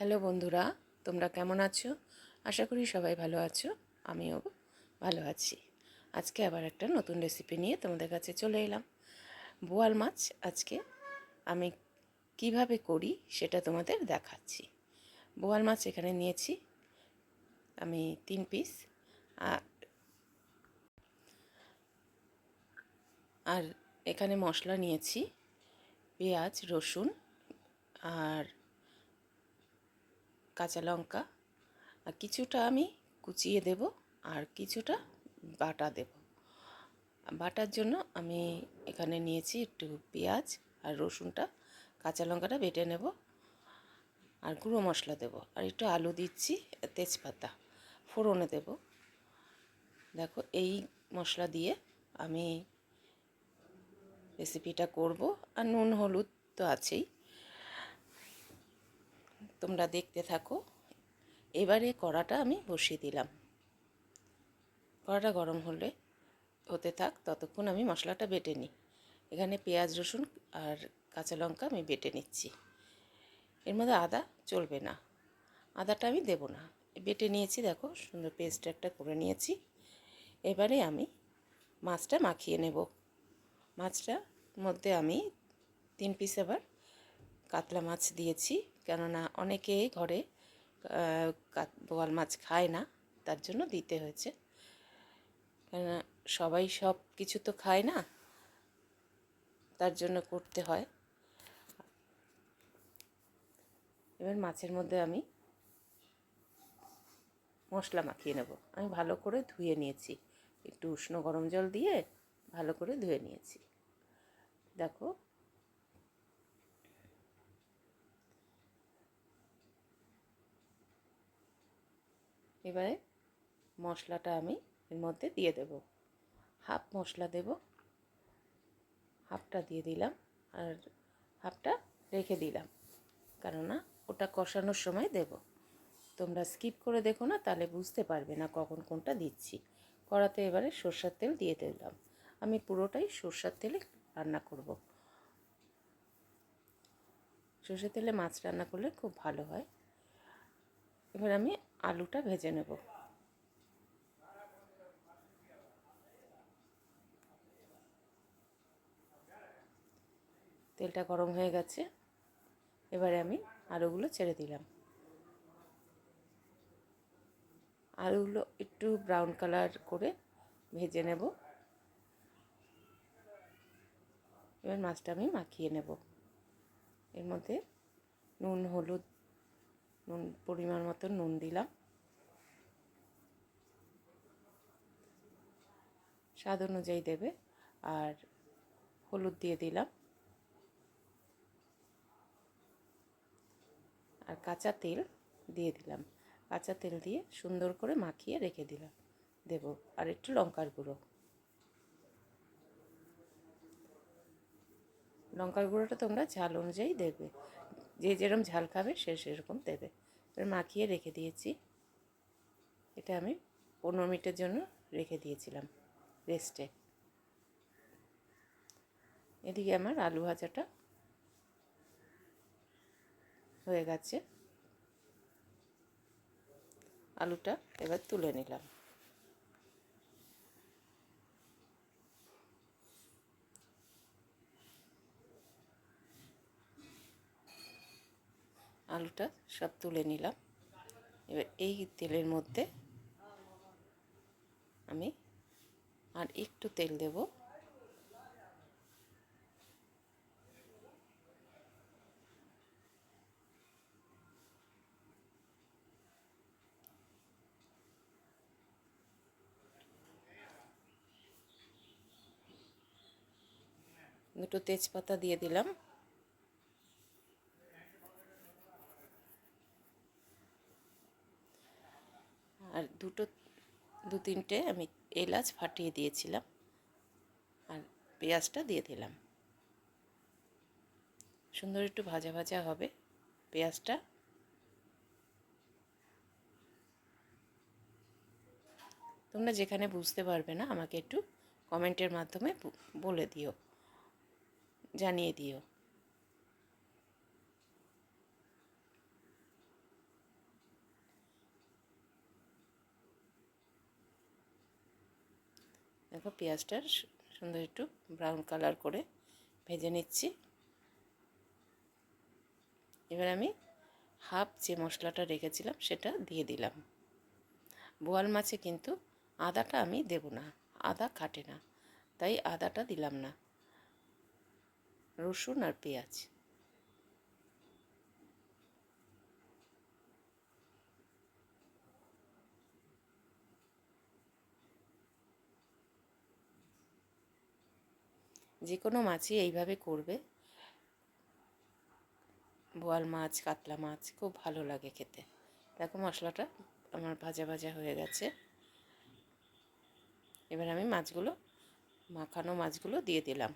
Hello বন্ধুরা, তোমরা কেমন আছো? আশা করি সবাই ভালো আছো, আমিও ভালো আছি। আজকে আবার একটা নতুন রেসিপি নিয়ে তোমাদের কাছে চলে এলাম। বোয়াল মাছ আজকে আমি কীভাবে করি সেটা তোমাদের দেখাচ্ছি। বোয়াল মাছ এখানে নিয়েছি আমি তিন পিস আর আর এখানে মশলা নিয়েছি, পেঁয়াজ, রসুন, আর কাঁচা লঙ্কা, আর কিছুটা আমি কুচিয়ে দেব আর কিছুটা বাটা দেব। বাটার জন্য আমি এখানে নিয়েছি একটু পেঁয়াজ আর রসুনটা, কাঁচা লঙ্কাটা বেটে নেব আর গুঁড়ো মশলা দেব আর একটু আলু দিচ্ছি, তেজপাতা, ফোড়নে দেব। দেখো এই মশলা দিয়ে আমি রেসিপিটা করব আর নুন, হলুদ তো আছেই। তোমরা দেখতে থাকো। এবারে কড়াটা আমি বসিয়ে দিলাম। কড়াটা গরম হলে হতে থাক, ততক্ষণ আমি মশলাটা বেটে নিই। এখানে পেঁয়াজ, রসুন আর কাঁচা লঙ্কা আমি বেটে নিচ্ছি। এর মধ্যে আদা চলবে না। আদাটা আমি দেব না। বেটে নিয়েছি, দেখো, সুন্দর পেস্ট একটা করে নিয়েছি। এবারে আমি মাছটা মাখিয়ে নেব। মাছটার মধ্যে আমি তিন পিস আবার কাতলা মাছ দিয়েছি। কেননা অনেকে ঘরে বোয়াল মাছ খায় না, তার জন্য দিতে হয়েছে। কেননা সবাই সব কিছু তো খায় না, তার জন্য করতে হয়। এবার মাছের মধ্যে আমি মশলা মাখিয়ে নেব। আমি ভালো করে ধুয়ে নিয়েছি। একটু উষ্ণ গরম জল দিয়ে ভালো করে ধুয়ে নিয়েছি। দেখো এবারে মশলাটা আমি এর মধ্যে দিয়ে দেব। হাফ মশলা দেব। হাফটা দিয়ে দিলাম আর হাফটা রেখে দিলাম। কেননা ওটা কষানোর সময় দেব। তোমরা স্কিপ করে দেখো না, তাহলে বুঝতে পারবে না কখন কোনটা দিচ্ছি। কড়াতে এবারে সর্ষার তেল দিয়ে দিলাম। আমি পুরোটাই সর্ষার তেলে রান্না করব। সর্ষের তেলে মাছ রান্না করলে খুব ভালো হয়। এবার আমি আলুটা ভেজে নেব। তেলটা গরম হয়ে গেছে। এবারে আমি আলুগুলো ছেড়ে দিলাম। আলুগুলো একটু ব্রাউন কালার করে ভেজে নেব। এবার মাছটা আমি মাখিয়ে নেব। এর মধ্যে নুন, হলুদ নুন, পরিমাণ মতো নুন দিলাম। স্বাদ অনুযায়ী দেবে, আর হলুদ দিয়ে দিলাম। আর কাঁচা তেল দিয়ে দিলাম। কাঁচা তেল দিয়ে সুন্দর করে মাখিয়ে রেখে দিলাম। দেব, আর একটু লঙ্কার গুঁড়ো। লঙ্কার গুঁড়োটা তোমরা ঝাল অনুযায়ী দেবে। যে যেরকম ঝাল খাবে সে সেরকম দেবে। এবার মাখিয়ে রেখে দিয়েছি। এটা আমি পনেরো মিনিটের জন্য রেখে দিয়েছিলাম রেস্টে। এদিকে আমার আলু ভাজাটা হয়ে গেছে। আলুটা এবার তুলে নিলাম। আলুটা সব তুলে নিলাম। এবার এই তেলের মধ্যে আমি আর একটু তেল দেব। দুটো তেজপাতা দিয়ে দিলাম। আর দুটো, দু তিনটে আমি এলাচ ফাটিয়ে দিয়েছিলাম আর পেঁয়াজটা দিয়ে দিলাম। সুন্দর একটু ভাজা ভাজা হবে পেঁয়াজটা। তোমরা যেখানে বুঝতে পারবে না, আমাকে একটু কমেন্টের মাধ্যমে বলে দিও, জানিয়ে দিও। দেখো পেঁয়াজটা সুন্দর একটু ব্রাউন কালার করে ভেজে নিচ্ছি। এবার আমি হাফ যে মশলাটা রেখেছিলাম সেটা দিয়ে দিলাম। বোয়াল মাছে কিন্তু আদাটা আমি দেব না, আদা কাটে না, তাই আদাটা দিলাম না। রসুন আর পেঁয়াজ। যে কোনো মাছই এইভাবে করবে। বোয়াল মাছ, কাতলা মাছ খুব ভালো লাগে খেতে। দেখো মশলাটা আমার ভাজা ভাজা হয়ে গেছে। এবার আমি মাছগুলো, মাখানো মাছগুলো দিয়ে দিলাম।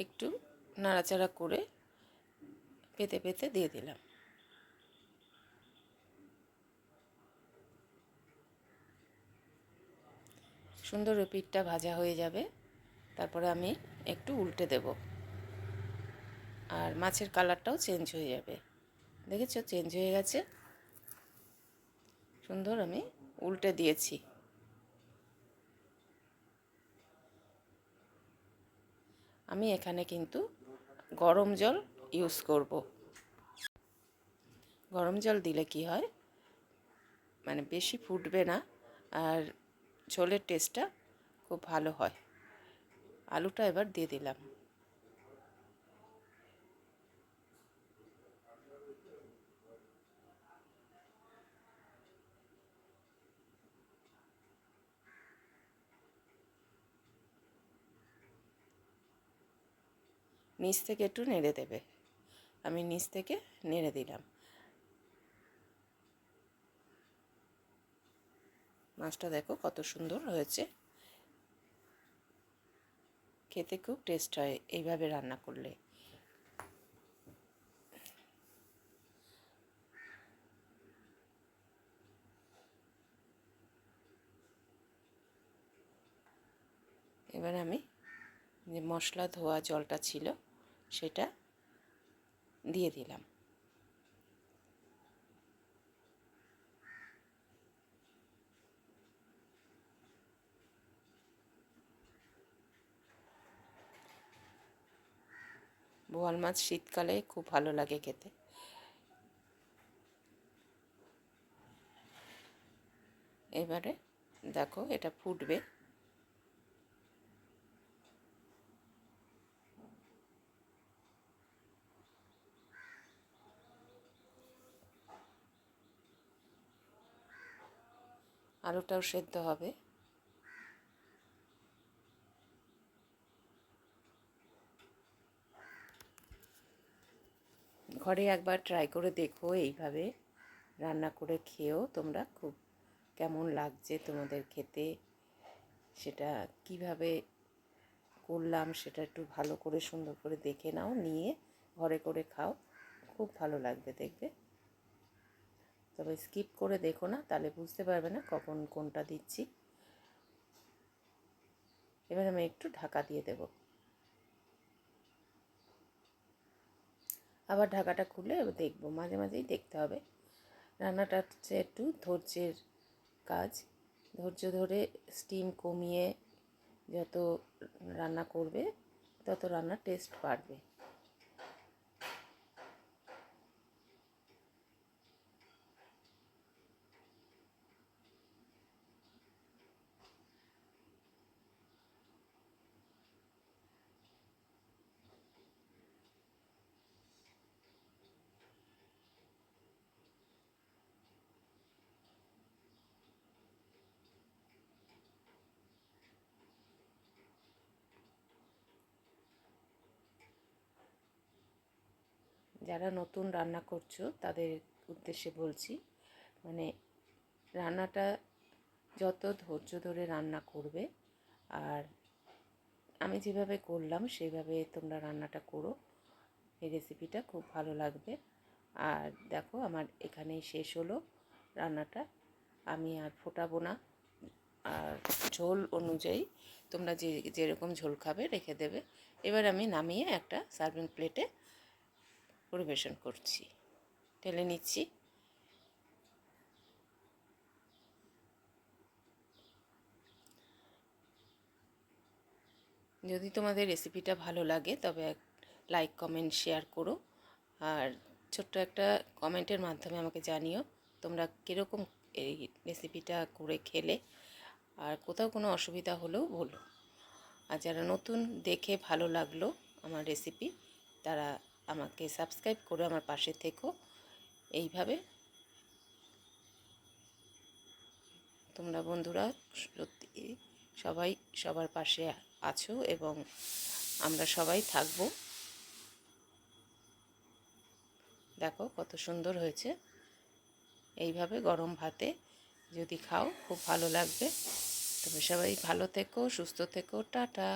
একটু নাড়াচাড়া করে পেতে পেতে দিয়ে দিলাম। সুন্দর পিঠটা ভাজা হয়ে যাবে। তারপরে আমি একটু উল্টে দেব। আর মাছের কালারটাও চেঞ্জ হয়ে যাবে। দেখেছ? চেঞ্জ হয়ে গেছে। সুন্দর আমি উল্টে দিয়েছি। আমি এখানে কিন্তু গরম জল ইউজ করব। গরম জল দিলে কি হয়? মানে বেশি ফুটবে না। আর ঝোলের টেস্টটা খুব ভালো হয়। আলুটা এবার দিয়ে দিলাম। নিচ থেকে একটু নেড়ে দেবে। আমি নিচ থেকে নেড়ে দিলাম। মাছটা দেখো কত সুন্দর হয়েছে। খেতে খুব টেস্ট হয় এইভাবে রান্না করলে। এবার আমি যে মশলা ধোয়া জলটা ছিল সেটা দিয়ে দিলাম। বোয়াল মাছ শীতকালে খুব ভালো লাগে খেতে। এবারে দেখো এটা ফুটবে। আলুটাও সেদ্ধ হবে। ঘরে একবার ট্রাই করে দেখো এইভাবে রান্না করে খেয়েও তোমরা খুব কেমন লাগছে তোমাদের খেতে, সেটা কীভাবে করলাম সেটা একটু ভালো করে সুন্দর করে দেখে নাও, নিয়ে ঘরে করে খাও, খুব ভালো লাগবে দেখবে তবে স্কিপ করে দেখো না, তাহলে বুঝতে পারবে না কখন কোনটা দিচ্ছি। এবার আমি একটু ঢাকা দিয়ে দেব। আবার ঢাকাটা খুলে দেখব, মাঝে মাঝেই দেখতে হবে। রান্নাটা হচ্ছে একটু ধৈর্যের কাজ। ধৈর্য ধরে স্টিম কমিয়ে যত রান্না করবে, তত রান্নার টেস্ট বাড়বে। যারা নতুন রান্না করছ, তাদের উদ্দেশ্যে বলছি মানে রান্নাটা যত ধৈর্য ধরে রান্না করবে, আর আমি যেভাবে করলাম, সেভাবে তোমরা রান্নাটা করো। এই রেসিপিটা খুব ভালো লাগবে। আর দেখো, আমার এখানেই শেষ হলো রান্নাটা। আমি আর ফোটাবো না। আর ঝোল অনুযায়ী তোমরা যে, যেরকম ঝোল খাবে, রেখে দেবে। এবার আমি নামিয়ে একটা সার্ভিং প্লেটে পরিবেশন করছি। ঢেলে নিচ্ছি। যদি তোমাদের রেসিপিটা ভালো লাগে, তবে লাইক কমেন্ট শেয়ার করো। আর ছোট্ট একটা কমেন্টের মাধ্যমে আমাকে জানিও, তোমরা কীরকম এই রেসিপিটা করে খেলে। আর কোথাও কোনো অসুবিধা হলেও বলো। আর যারা নতুন দেখে ভালো লাগল আমার রেসিপি তারা আমাকে সাবস্ক্রাইব করে আমার পাশে থেকো। এইভাবে তোমরা বন্ধুরা সত্যি সবাই সবার পাশে আছো এবং আমরা সবাই থাকব। দেখো কত সুন্দর হয়েছে। এইভাবে গরম ভাতে যদি খাও, খুব ভালো লাগবে। তবে সবাই ভালো থেকো, সুস্থ থেকো, টাটা।